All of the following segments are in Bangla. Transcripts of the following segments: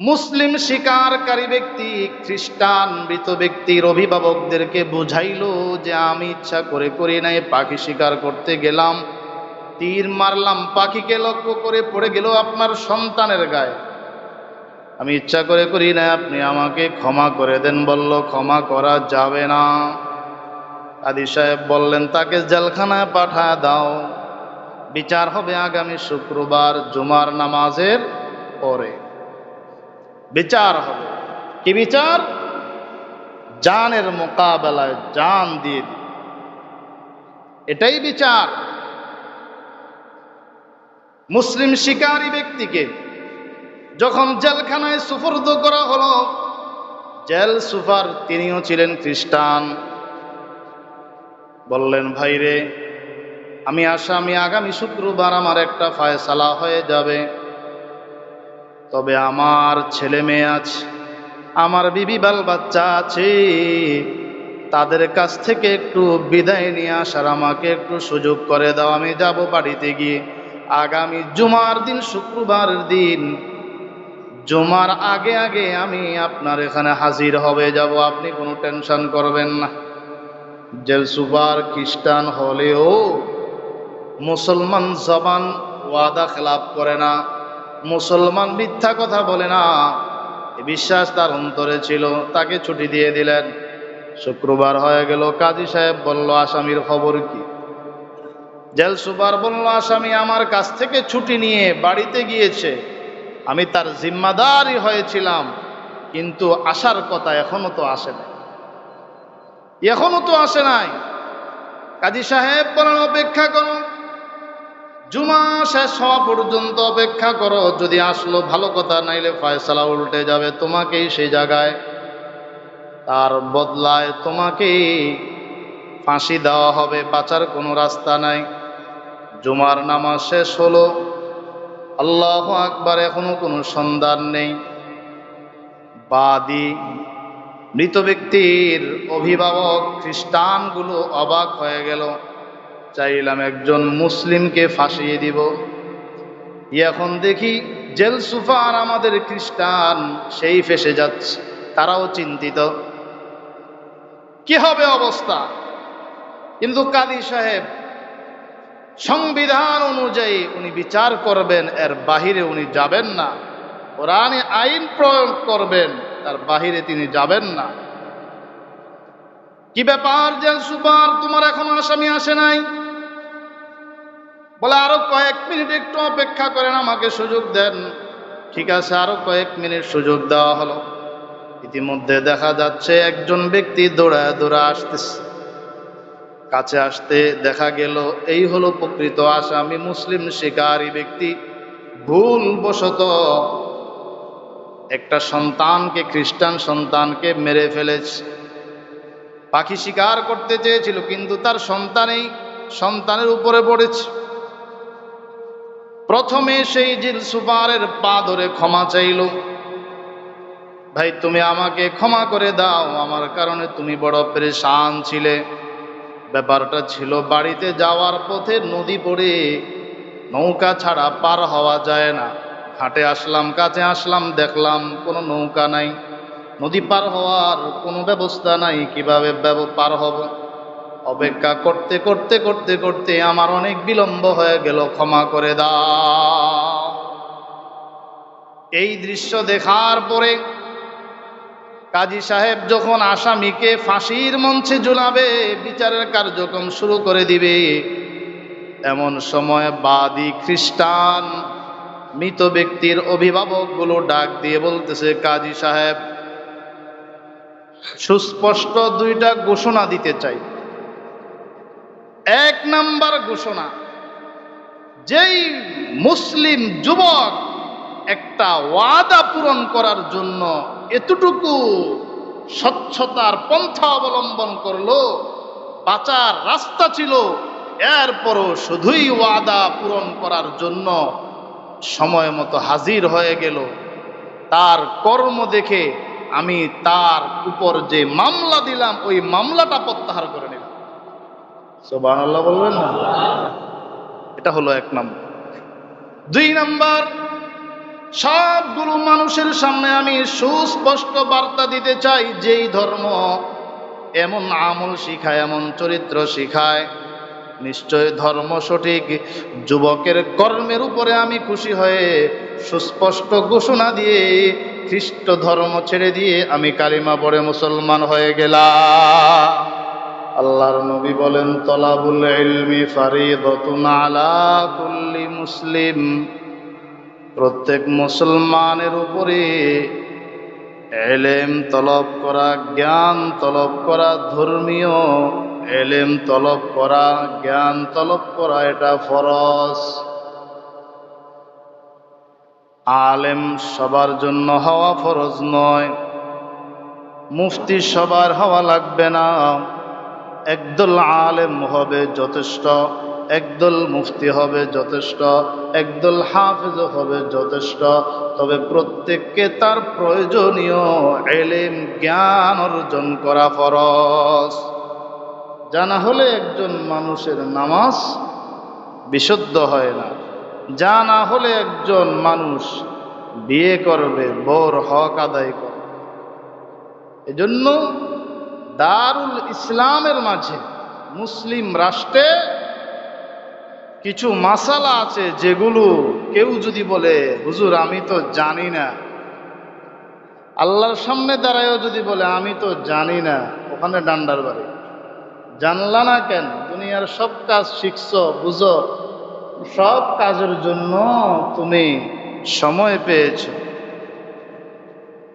মুসলিম শিকারকারী ব্যক্তি, খ্রিস্টান মৃত ব্যক্তির অভিভাবকদেরকে বুঝাইল যে আমি ইচ্ছা করে করি নাই, পাখি শিকার করতে গেলাম। তীর মারলাম, পাখিকে লক্ষ্য করে পড়ে গেল আপনার সন্তানের গায়ে। আমি ইচ্ছা করে করি না আপনি আমাকে ক্ষমা করে দেন বলল, ক্ষমা করা যাবে না। আদি সাহেব বললেন, তাকে জেলখানায় পাঠা দাও। বিচার হবে আগামী শুক্রবার জুমার নামাজের পরে। বিচার হবে। কি বিচার? জানের মোকাবেলায় জান দিয়ে এটাই বিচার। মুসলিম শিকারী ব্যক্তিকে যখন জেলখানায় সুফর্দ করা হলো, জেল সুফার তিনিও ছিলেন খ্রিস্টান। বললেন ভাইরে আমি আসামি আগামী শুক্রবার আমার একটা ফায়সালা হয়ে যাবে। তবে আমার ছেলে মেয়ে আছে, আমার বিবি বাল বাচ্চা আছে, তাদের কাছ থেকে একটু বিদায় নিয়ে আসার আমাকে একটু সুযোগ করে দাও, আমি যাব বাড়িতে গিয়ে। আগামী জুমার দিন, শুক্রবার দিন, জুমার আগে আগে আমি আপনার এখানে হাজির হবে যাব, আপনি কোনো টেনশন করবেন না। জেল সুপার খ্রিস্টান হলেও মুসলমান জবান ওয়াদা খেলাপ করে না। মুসলমান মিথ্যা কথা বলে না। বিশ্বাস তার অন্তরে ছিল, তাকে ছুটি দিয়ে দিলেন। শুক্রবার হয়ে গেল, কাজী সাহেব বলল, আসামির খবর কি? জেল সুপার বলল, আসামি আমার কাছ থেকে ছুটি নিয়ে বাড়িতে গিয়েছে। আমি তার জিম্মাদারই হয়েছিলাম, কিন্তু আসার কথা এখনও তো আসে নাই। এখনও তো আসে নাই। কাজী সাহেব বলেন, অপেক্ষা করো জুমা শেষ হওয়া পর্যন্ত অপেক্ষা করো, যদি আসলো ভালো কথা, নাইলে ফয়সালা উল্টে যাবে তোমাকেই সেই জায়গায়। তার বদলায় তোমাকেই ফাঁসি দেওয়া হবে, বাঁচার কোনো রাস্তা নাই। জুমার নামাজ শেষ হলো। আল্লাহ আকবার, এখনও কোনো সন্ধান নেই। বাদী মৃত ব্যক্তির অভিভাবক খ্রিস্টানগুলো অবাক হয়ে গেল। চাইলাম একজন মুসলিমকে ফাঁসিয়ে দিব। এখন দেখি জেল সুফার আমাদের খ্রিস্টান, সেই ফেসে যাচ্ছে, তারাও চিন্তিত। কি হবে অবস্থা? কিন্তু কাদি সাহেব, সংবিধান অনুযায়ী উনি বিচার করবেন, এর বাহিরে উনি যাবেন না। কোরআনে আইন প্রয়োগ করবেন, তার বাহিরে তিনি যাবেন না। কি ব্যাপার জেল সুপার তোমার এখন আসামি আসে নাই? বলে, আরও কয়েক মিনিট একটু অপেক্ষা করেন, আমাকে সুযোগ দেন। ঠিক আছে, আরও কয়েক মিনিট সুযোগ দেওয়া হলো। ইতিমধ্যে দেখা যাচ্ছে একজন ব্যক্তি দৌড়ায় দৌড়া আসতেছে। কাছে আসতে দেখা গেল, এই হলো প্রকৃত আসামি মুসলিম শিকারী ব্যক্তি ভুল বশত একটা সন্তানকে, খ্রিস্টান সন্তানকে মেরে ফেলেছে। পাখি শিকার করতে চেয়েছিল, কিন্তু তার সন্তানেই সন্তানের উপরে পড়েছে। প্রথমে সেই জিল সুপারের পা ধরে ক্ষমা চাইল। ভাই, তুমি আমাকে ক্ষমা করে দাও, আমার কারণে তুমি বড় পরেশান ছিলে। ব্যাপারটা ছিল বাড়িতে যাওয়ার পথে নদী পড়ে নৌকা ছাড়া পার হওয়া যায় না। ঘাটে আসলাম, কাছে আসলাম, দেখলাম কোনো নৌকা নাই। নদী পার হওয়ার কোনো ব্যবস্থা নাই, কীভাবে পার হব? অপেক্ষা করতে করতে করতে করতে আমার অনেক বিলম্ব হয়ে গেল, ক্ষমা করে দাও। এই দৃশ্য দেখার পরে কাজী সাহেব যখন আসামিকে ফাঁসির মঞ্চে ঝুলাবে, বিচারের কার্যক্রম শুরু করে দিবে। এমন সময় বাদী খ্রিস্টান মৃত ব্যক্তির অভিভাবকগুলো ডাক দিয়ে বলতেছে, কাজী সাহেব, সুস্পষ্ট দুইটা ঘোষণা দিতে চাই। এক নাম্বার ঘোষণা, যেই মুসলিম যুবক একটা ওয়াদা পূরণ করার জন্য এতটুকু স্বচ্ছতার পন্থা অবলম্বন করল, বাঁচার রাস্তা ছিল, এরপরও শুধুই ওয়াদা পূরণ করার জন্য সময় মতো হাজির হয়ে গেল। তার কর্ম দেখে আমি তার উপর যে মামলা দিলাম, ওই মামলাটা প্রত্যাহার করে নিলাম। সোবান আল্লাহ বলবেন না? এটা হলো এক নম্বর। দুই নাম্বার, সবগুলো মানুষের সামনে আমি সুস্পষ্ট বার্তা দিতে চাই, যেই ধর্ম এমন আমল শিখায়, এমন চরিত্র শিখায়, নিশ্চয় ধর্ম সঠিক। যুবকের কর্মের উপরে আমি খুশি হয়ে সুস্পষ্ট ঘোষণা দিয়ে, খ্রিস্ট ধর্ম ছেড়ে দিয়ে আমি কালিমা পড়ে মুসলমান হয়ে গেলাম। আল্লাহর নবী বলেন, তলাবুল ইলমি ফারিদাতুন আলা কুল্লি মুসলিম। প্রত্যেক মুসলমানের উপরে এলেম তলব করা, জ্ঞান তলব করা ধর্মীয়, এলেম তলব করা, জ্ঞান তলব করা, এটা ফরজ। আলেম সবার জন্য হওয়া ফরজ নয়। মুফতি সবার হওয়া লাগবে না। একদল আলেম হবে যথেষ্ট, একদল মুফতি হবে যথেষ্ট, একদল হাফেজ হবে যথেষ্ট। তবে প্রত্যেককে তার প্রয়োজনীয় এলেম, জ্ঞান অর্জন করা ফরজ। জানা হলে একজন মানুষের নামাজ বিশুদ্ধ হয় না। যা না হলে একজন মানুষ বিয়ে করবে, বোর হক আদায় করবে। এজন্য দারুল ইসলামের মাঝে মুসলিম রাষ্ট্রে কিছু মাসালা আছে যেগুলো কেউ যদি বলে, হুজুর, আমি তো জানি না। আল্লাহর সামনে দাঁড়ায়ও যদি বলে, আমি তো জানি না। ওখানে ডান্ডার বাড়ি। জানলা না কেন? দুনিয়ার সব কাজ শিখছ, বুঝো। সব কাজের জন্য তুমি সময় পেয়েছ।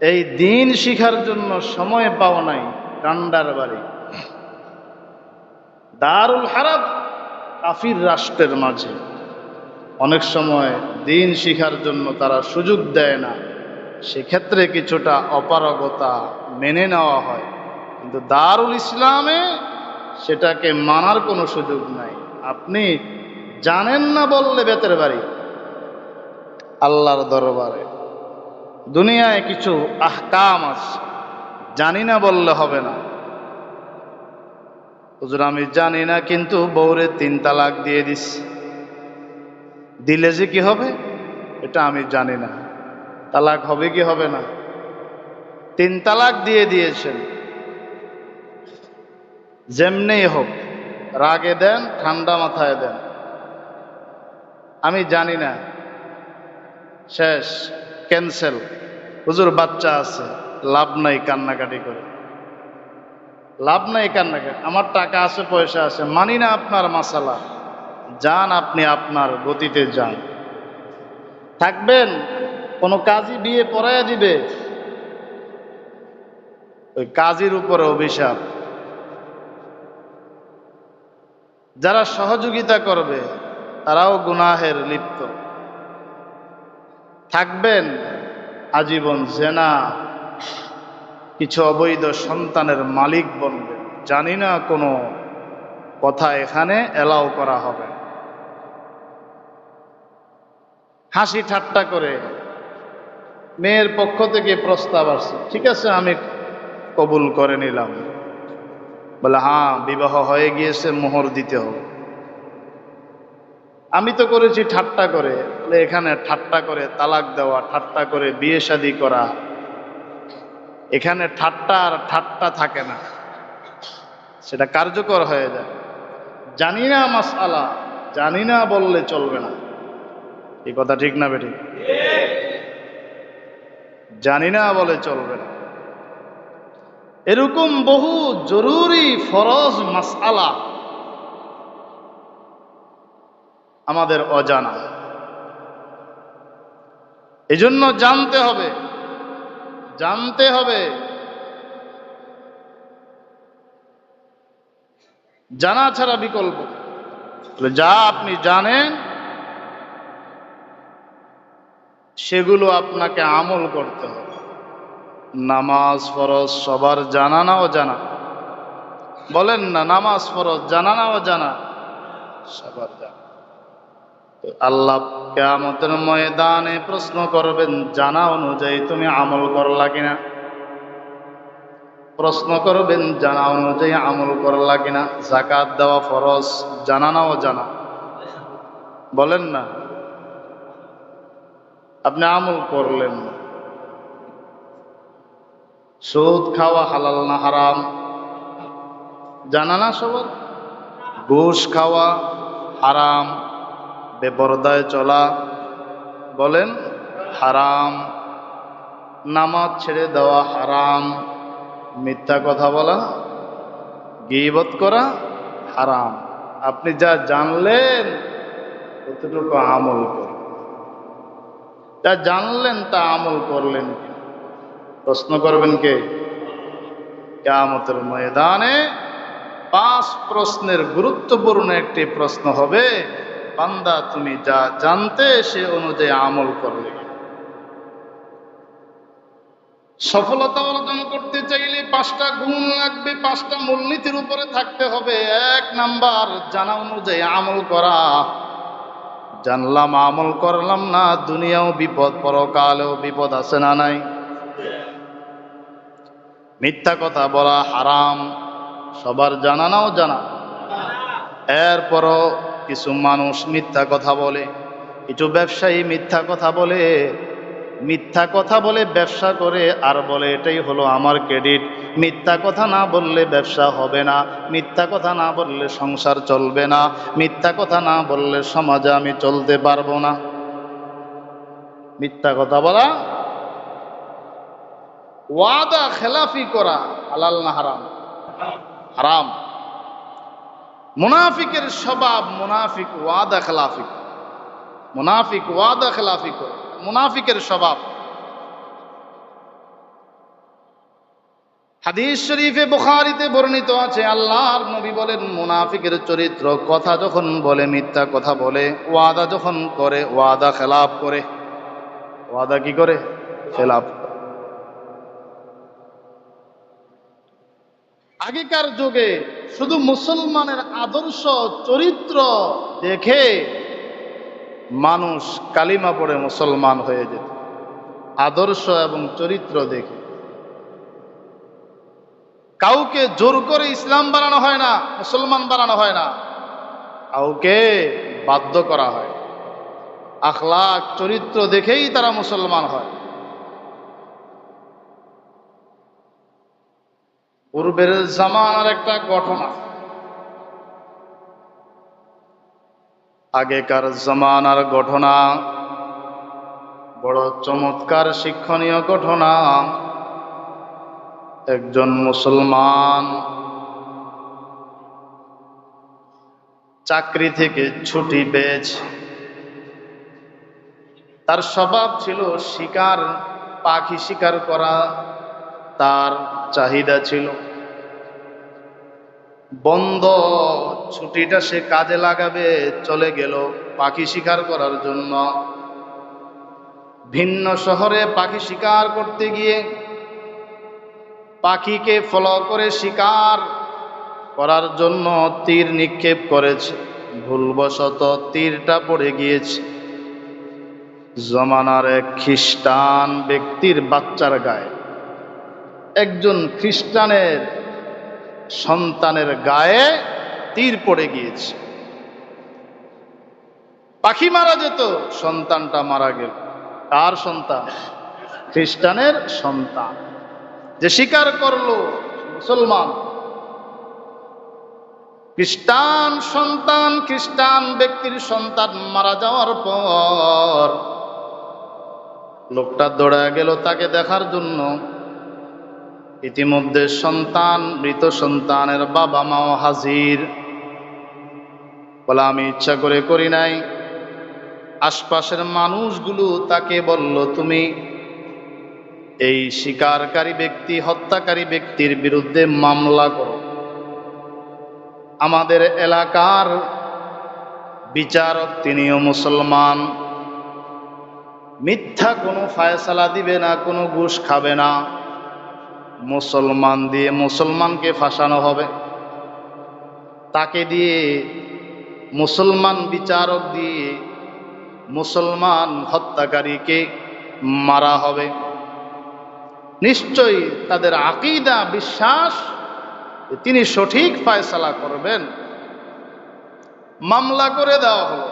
এই দিন শিখার জন্য সময় পাও নাই। ডান্ডার বাড়ি। দারুল হারাব কাফির রাষ্ট্রের মাঝে। অনেক সময় দিন শিখার জন্য তারা সুযোগ দেয় না। সেক্ষেত্রে কিছুটা অপারগতা মেনে নেওয়া হয়। কিন্তু দারুল ইসলামে সেটাকে মানার কোনো সুযোগ নাই। আপনি জানেন না বললে বেতের বাড়ি। আল্লাহর দরবারে। দুনিয়ায় কিছু আহকাম আছে। জানি না বললে হবে না। হুজুর, আমি জানি না, কিন্তু বউরে তিন তালাক দিয়ে দিস। দিলে যে কি হবে? এটা আমি জানি না। তালাক হবে কি হবে না? তিন তালাক দিয়ে দিয়েছেন। যেমনি হোক, রাগে দেন, ঠান্ডা মাথায় দেন। আমি জানি না। শেষ, ক্যান্সেল। হুজুর, বাচ্চা আছে। লাভ নাই কান্নাকাটি করে। লাভ নাই কান্নাকাটি। আমার টাকা আছে, পয়সা আছে, মানি না আপনার মাসালা। যান আপনি আপনার গতিতে যান। থাকবেন, কোনো কাজই বিয়ে পড়াইয়া দিবে। ওই কাজের উপরে অভিশাপ। যারা সহযোগিতা করবে, তারাও গুনাহের লিপ্ত। থাকবেন, আজীবন জেনা। কিছু অবৈধ সন্তানের মালিক বনবেন জানি না কোনো কথা এখানে এলাও করা হবে। হাসি ঠাট্টা করে মেয়ের পক্ষ থেকে প্রস্তাব আসছে ঠিক আছে, আমি কবুল করে নিলাম। বলে হ্যাঁ বিবাহ হয়ে গিয়েছে, মোহর দিতে হবে। আমি তো করেছি ঠাট্টা করে। এখানে ঠাট্টা করে তালাক দেওয়া, ঠাট্টা করে বিয়ে শাদি করা। এখানে ঠাট্টা আর ঠাট্টা থাকে না। সেটা কার্যকর হয়ে যায়। জানি না মাসালা জানি না বললে চলবে না। এই কথা ঠিক না বেটি জানি না বলে চলবে না। এরকম বহু জরুরি ফরজ মাসালা আমাদের অজানা। এজন্য জানতে হবে জানতে হবে। জানা ছাড়া বিকল্প। যা আপনি জানেন, সেগুলো আপনাকে আমল করতে হবে। নামাজ ফরজ সবার জানা না জানা বলেন না, নামাজ ফরজ জানা না জানা সবার জানা। আল্লাহ কেয়ামতের ময়দানে প্রশ্ন করবেন, জানা অনুযায়ী তুমি আমল করলা কিনা? প্রশ্ন করবেন, জানা অনুযায়ী আমল করলা কিনা? জাকাত দেওয়া ফরজ, জানা না ও জানা। বলেন না। আপনি আমল করলেন। সুদ খাওয়া হালাল না হারাম? জানা না সবার? ঘুষ খাওয়া হারাম। বেপরদায় চলা। বলেন, হারাম। নামাজ ছেড়ে দেওয়া হারাম। মিথ্যা কথা বলা, গিবত করা হারাম। আপনি যা জানলেন কতটুকু আমল করলেন যা জানলেন, তা আমল করলেন প্রশ্ন করবেন কে? কেয়ামতের ময়দানে পাঁচ প্রশ্নের গুরুত্বপূর্ণ একটি প্রশ্ন হবে। বান্দা, তুমি যা জানতে সে অনুযায়ী আমল করলে সফলতা অর্জন করতে চাইলে পাঁচটা গুণ লাগবে, পাঁচটা মূলনীতির উপরে থাকতে হবে। এক নাম্বার, জানা অনুযায়ী আমল করা। জানলাম, আমল করলাম না, দুনিয়াও বিপদ, পরকালেও বিপদ আছে না নাই? মিথ্যা কথা বলা হারাম, সবার জানা নাও জানা। এরপরও কিছু মানুষ মিথ্যা কথা বলে। কিছু ব্যবসায়ী মিথ্যা কথা বলে। মিথ্যা কথা বলে ব্যবসা করে আর বলে, এটাই হলো আমার ক্রেডিট। মিথ্যা কথা না বললে ব্যবসা হবে না। মিথ্যা কথা না বললে সংসার চলবে না। মিথ্যা কথা না বললে সমাজে আমি চলতে পারব না। মিথ্যা কথা বলা। ওয়াদা, খেলাফি করা হালাল না হারাম? হারাম। মুনাফিকের স্বভাব মুনাফিক ওয়াদা খেলাফি মুনাফিক ওয়াদা খেলাফি করে মুনাফিকের স্বভাব। হাদিস শরীফে বুখারিতে বর্ণিত আছে, আল্লাহর নবী বলেন, মুনাফিকের চরিত্র কথা যখন বলে, মিথ্যা কথা বলে, ওয়াদা যখন করে, ওয়াদা খেলাফ করে। ওয়াদা কি করে? খেলাফ। আগেকার যুগে শুধু মুসলমানের আদর্শ, চরিত্র দেখে মানুষ কালিমা পড়ে মুসলমান হয়ে যেত। আদর্শ এবং চরিত্র দেখে। কাউকে জোর করে ইসলাম বানানো হয় না, মুসলমান বানানো হয় না। কাউকে বাধ্য করা হয়। আখলাক চরিত্র দেখেই তারা মুসলমান হয়। পূর্বের জামানার একটা ঘটনা আগেকার জামানার ঘটনা বড় চমৎকার শিক্ষণীয় ঘটনা একজন মুসলমান চাকরি থেকে ছুটি পেয়েছে। তার স্বভাব ছিল শিকার, পাখি শিকার করা, তার চাহিদা ছিল। বন্ধ, ছুটিটা সে কাজে লাগাবে, চলে গেল পাখি শিকার করার জন্য। ভিন্ন শহরে পাখি শিকার করতে গিয়ে পাখিকে ফলো করে শিকার করার জন্য তীর নিক্ষেপ করেছে। ভুলবশত তীরটা পড়ে গিয়েছে। জমানার এক খ্রিস্টান ব্যক্তির বাচ্চার গায়ে। একজন খ্রিস্টানের সন্তানের গায়ে তীর পড়ে গিয়েছে। পাখি মারা যেত, সন্তানটা মারা গেল। কার সন্তান? খ্রিস্টানের সন্তান। যে স্বীকার করল, মুসলমান। খ্রিস্টান সন্তান, খ্রিস্টান ব্যক্তির সন্তান মারা যাওয়ার পর, লোকটা দৌড়া গেল তাকে দেখার জন্য। ইতিমধ্যে সন্তান, মৃত সন্তানের বাবা মাও হাজির। বলে আমি ইচ্ছা করে করি নাই। আশপাশের মানুষগুলো তাকে বলল, তুমি এই শিকারকারী ব্যক্তি, হত্যাকারী ব্যক্তির বিরুদ্ধে মামলা করো। আমাদের এলাকার বিচারক তিনিও মুসলমান। মিথ্যা কোনো ফায়সালা দিবে না, কোনো ঘুষ খাবে না। মুসলমান দিয়ে মুসলমানকে ফাঁসানো হবে। তাকে দিয়ে মুসলমান বিচারক দিয়ে মুসলমান হত্যাকারীকে মারা হবে। নিশ্চয়ই তাদের আকিদা, বিশ্বাস, তিনি সঠিক ফায়সালা করবেন। মামলা করে দেওয়া হলো।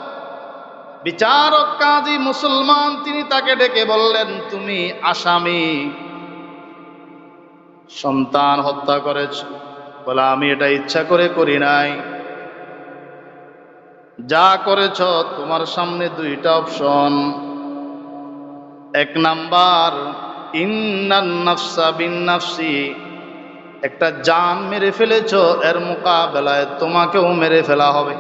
বিচারক কাজী মুসলমান, তিনি তাকে ডেকে বললেন, তুমি আসামি সন্তান হত্যা করেছ। বলে, আমি এটা ইচ্ছা করে করি নাই। যা করেছ, তোমার সামনে দুইটা অপশন। এক নাম্বার, ইন্নান নাফসা বিন একটা জান মেরে ফেলেছ, এর মোকাবেলায় তোমাকেও মেরে ফেলা হবে।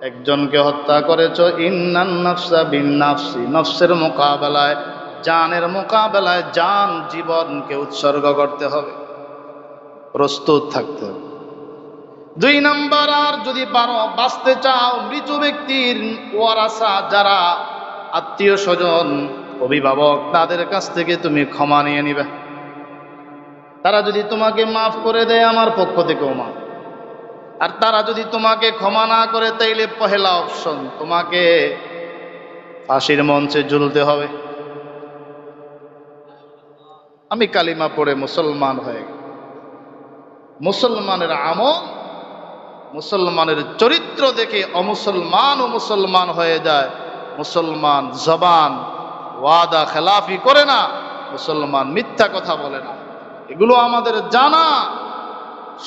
একজনকে হত্যা করেছ, ইন্নান নাফসা বিন নাফসি। নফসের মোকাবেলায় জানের মোকাবেলায় জান জীবনকে উৎসর্গ করতে হবে। প্রস্তুত থাকতে হবে। দুই নাম্বার, আর যদি পারো, বাঁচতে চাও, মৃত ব্যক্তির ওয়ারাসা, যারা আত্মীয় স্বজন, অভিভাবক, তাদের কাছ থেকে তুমি ক্ষমা নিয়ে নিবে। তারা যদি তোমাকে মাফ করে দেয়, আমার পক্ষ থেকেও মাফ। আর তারা যদি তোমাকে ক্ষমা না করে, তাইলে পহেলা অপশন, তোমাকে ফাঁসির মঞ্চে ঝুলতে হবে। আমি কালিমা পড়ে মুসলমান হয়ে মুসলমানের আমল, মুসলমানের চরিত্র দেখে অমুসলমান ও মুসলমান হয়ে যায়। মুসলমান জবান ওয়াদা খেলাফি করে না, মুসলমান মিথ্যা কথা বলে না। এগুলো আমাদের জানা।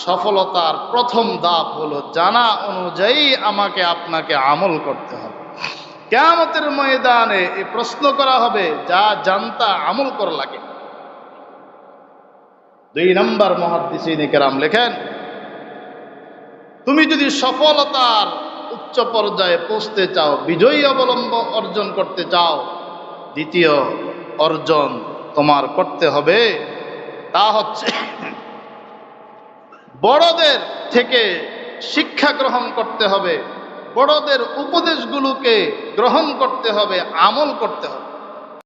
সফলতার প্রথম ধাপ হলো জানা অনুযায়ী আমাকে, আপনাকে আমল করতে হবে। কেমতের ময়দানে এই প্রশ্ন করা হবে, যা জানতা আমল করা লাগে। দুই নম্বর মহাদিসিন কেরাম লেখেন, তুমি যদি সফলতার উচ্চ পর্যায়ে পৌঁছতে চাও, বিজয়ী অবলম্ব অর্জন করতে চাও, দ্বিতীয় অর্জন তোমার করতে হবে। তা হচ্ছে, বড়দের থেকে শিক্ষা গ্রহণ করতে হবে, বড়দের উপদেশগুলোকে গ্রহণ করতে হবে, আমল করতে হবে।